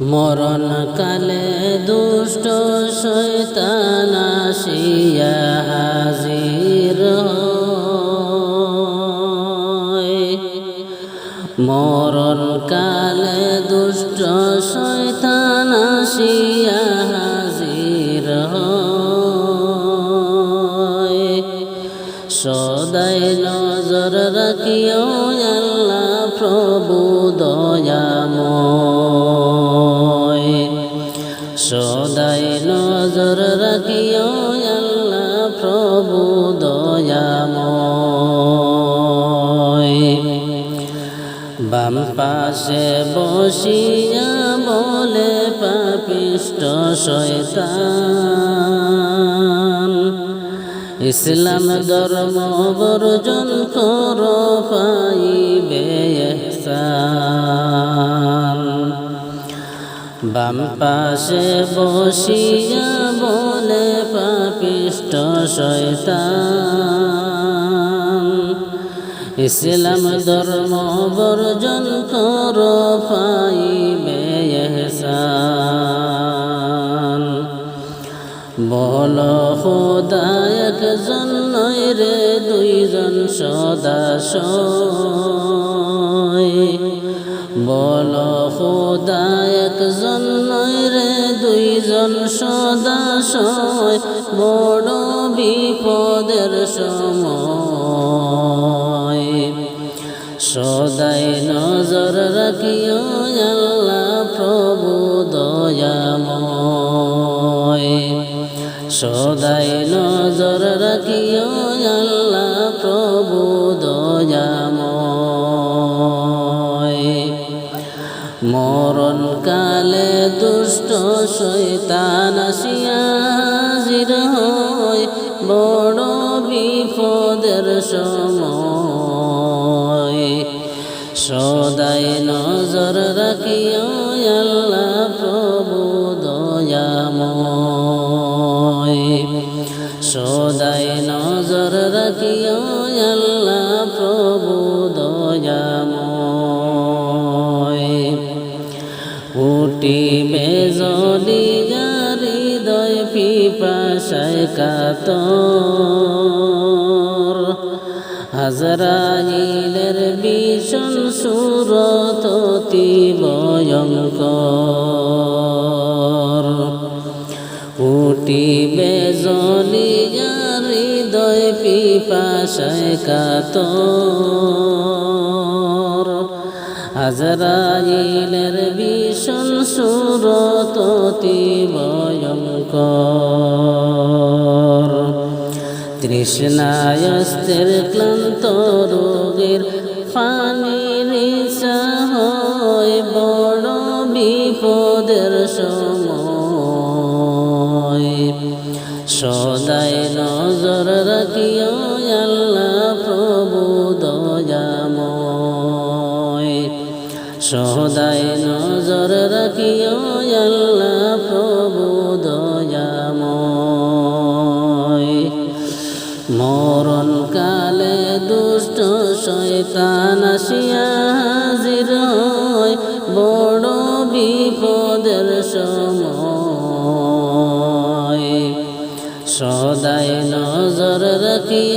মরণ কালে দুষ্ট শৈতান আসিয়া হাজির। মরণ কালে দুষ্ট শৈতান আসিয়া হাজির। সদাই নজর রাখিও আল্লাহ প্রভু সদাই নজর রাখিও প্রভু দয়াময় বাম পাশে বসিয়া বলে পাপিষ্ট শয়তান ইসলাম ধর্ম বর্জন কর, পাইবে ইহসান। বাম পাশে বসিয়া বলে পাপিষ্ট শয়তান ইসলাম ধর্ম বর্জন কর পাইবে ইহসান। বল খোদা একজন রে, দুইজন সদা বল, খোদা রে, দুইজন সদা বড় বিপদের সময়। সদাই নজর রাখিও আল্লাহ প্রভু দয়াময়। সদাই শৈতান আসিয়া হাজির হয়। বড় বিপদের সময় কাতর হাজরাইলের ভীষণ সুরত ভয়ঙ্কর উঠিবে জলিয়া হৃদয় পিপাসায় কাতর আজরাইলের ভীষণ সুরত ভয়ঙ্কর তৃষ্ণায়স্তের ক্লান্ত রোগের ইচ্ছা হয় বড় বিপদের সময়। সদাই নজর রাখিও শয়তান আসিয়া হাজির হয় বড় বিপদের সময়। সদাই নজর রাখিও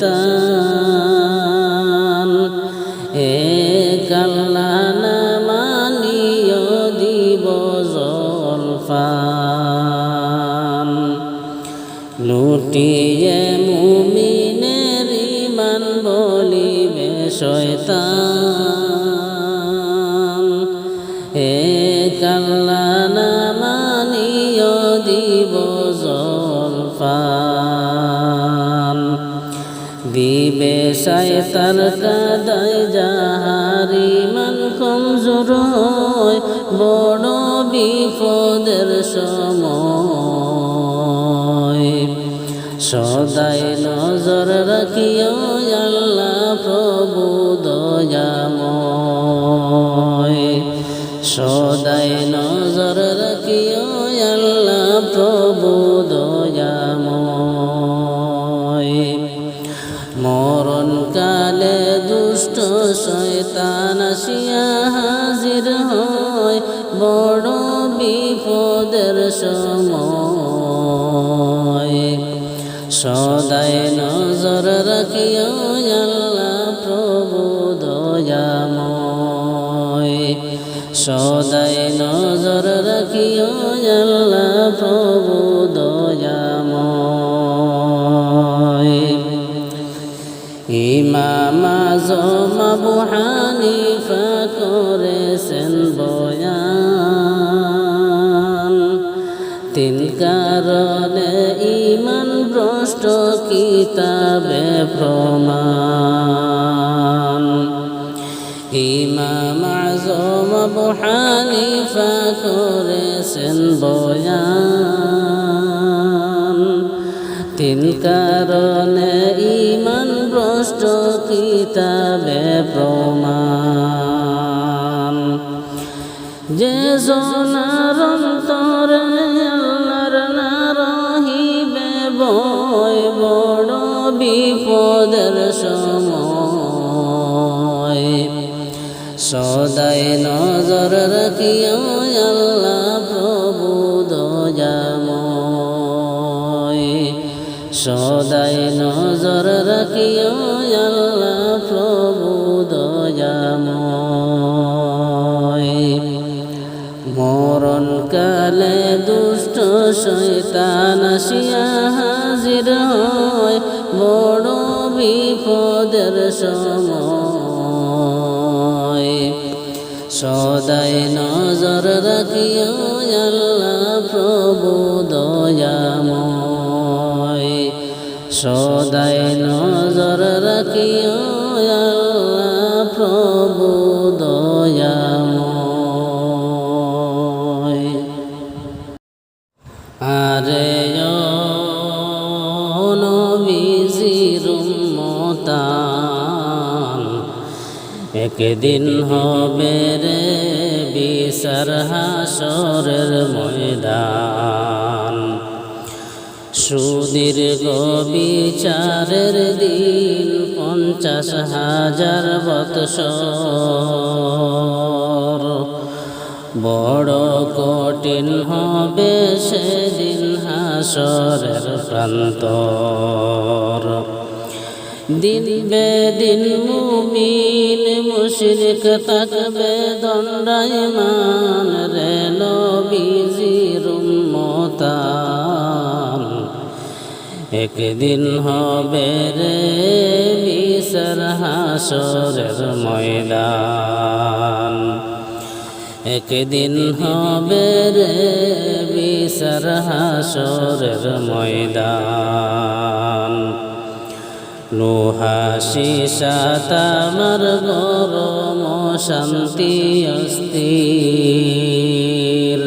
শয়তান এ কাল্লা না মানিও দিব জলফান। লুটিয়ে মুমিনের ইমান বলিবে শয়তান। শয়তান কাদায় যাহারি মন কমজোর বড় বিপদের সময়। সদাই নজর রাখিয়াল্লা প্রভু দয়াম সদাই শয়তান আসিয়া হাজির হয় বড় বিপদের সময়। সদাই নজর রাখিও আল্লাহ প্রভু দয়াময়। সদাই ইমাম আজম আবু হানিফা করেছেন বয়ান। তিন কারণে ইমান ভ্রষ্ট কিতাবে প্রমাণ। ইমাম আজম আবু হানিফা করেছেন বয়ান। তিন কারণে ইমান কিতাবে প্রমাণ। যে জনার অন্তরে আল্লাহর না রহিবে বয় বড় বিপদের সময়। সদাই নজর রাখিও আল্লাহ প্রভু দয়াময়। সদাই নজর শৈতান আসিয়া হাজির হয় বড় বিপদের সময়। সদাই নজর রাখিও প্রভু দয়াময়। সদাই নজর রাখিও প্রভু একদিন হবে রে বিচার হাসরের ময়দান। সুদীর্ঘ বিচারের দিন পঞ্চাশ হাজার বৎসর। বড় কঠিন হবে সেদিন হাসরের প্রান্তর। দিন বেদিন মুমিন, মুশরিক থাকবে দণ্ডায়মান রে নবীজির উম্মতান একদিন হবে রে বিচার হাসরের ময়দান। একদিন হবে রে বিচার হাসরের ময়দান। লোহা সীসা, তামার গরম শান্তি অস্থির।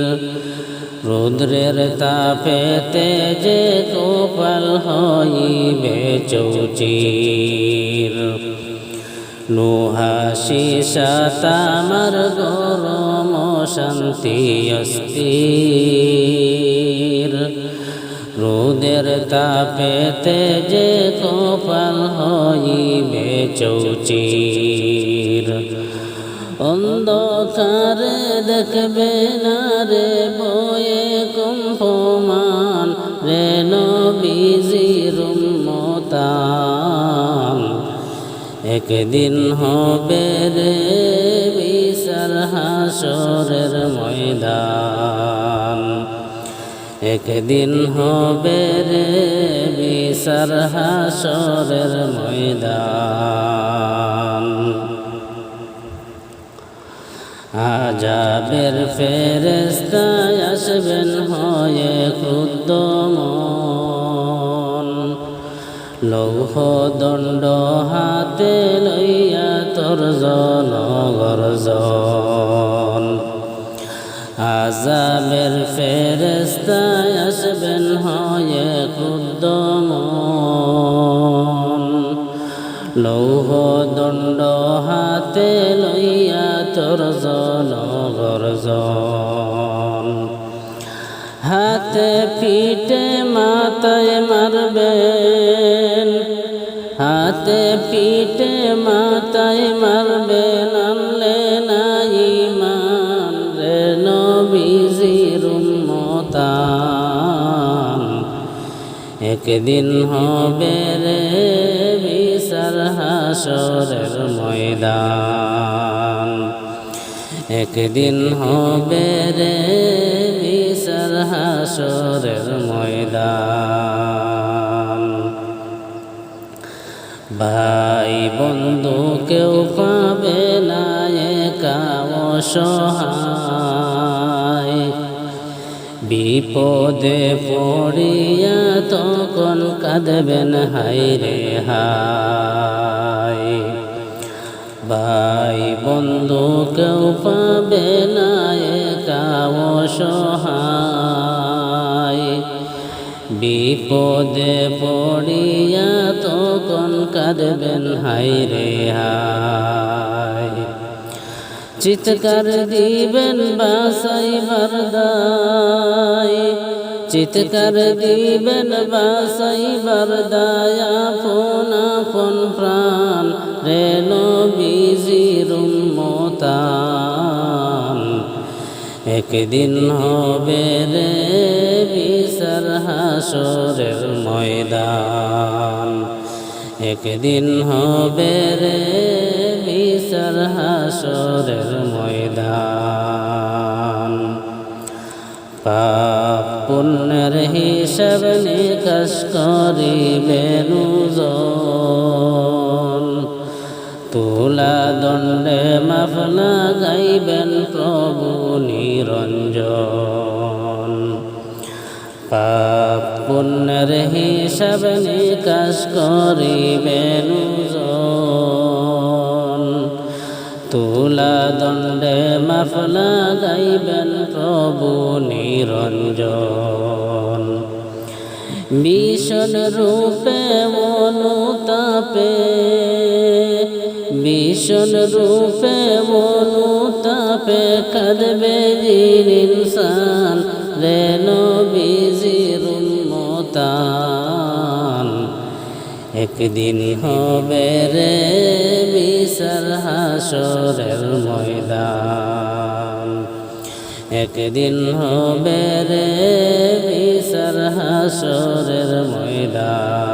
রুদ্রের তাপেতে যে গোপাল হইবে চৌচির। লোহা সীসা, তামার গরম শান্তি অস্থির। রোদের তাপেতে যে কপাল হইবে চৌচির। অন্ধকারে দেখবে না রে বয়ে কুম্ভমান, রে নবীজির মতান একদিন হবে রে বিচার হাসরের ময়দান। একদিন হবে রে বিচার হাসরের ময়দান। আজাবের ফেরেস্তায় আসবেন হয়ে মন। লৌহ দণ্ড হাতে লইয়া তোর জন গর্জন আজাবের ফেরেস্তায় আসবেন, হয়ে ক্রুদ্ধ মন লৌহ দণ্ড হাতে লইয়া তোর জন গর্জন। হাতে পিঠে মাথায় মারবেন, হাতে পিঠে মাথায় মারবে একদিন হবে রে বিচার হাসরের ময়দান। একদিন হবে রে বিচার হাসরের ময়দান। ভাই বন্ধু কেউ পাবে না একা অসহায় বিপদে পড়িয়া তখন কাঁদবেন হাই রে হাই ভাই বন্ধু, কেউ পাবে না একা অসহায় বিপদে পড়িয়া তখন কাঁদবেন হাই রে হাই চিৎকার দিবেন বাসাই বারদায়। চিৎকার দিবেন বাসাই বারদায়, আপন আপন প্রাণ রে নবীজির উম্মতান। একদিন হবে রে বিচার হাসরের ময়দান। একদিন হবে রে বিচার হাসরের ময়দান পাপ পুণ্যের হিসাব নিকাশ করিবেন ওজন। তুলা দণ্ডে মাফলা গাইবেন প্রভু নিরঞ্জন পাপ পুণ্যের হিসাব নিকাশ করিবেন তুলা দণ্ডে মাফলা গাইবেন প্রভু নিরঞ্জন। ভীষণ রূপে অনুতাপে ভীষণ রূপে অনুতাপে কাঁদবে জিন ইনসান, রে নবীজির উম্মতান একদিন হবে রে বিচার হাসরের ময়দান। একদিন হবে রে বিচার হাসরের ময়দান।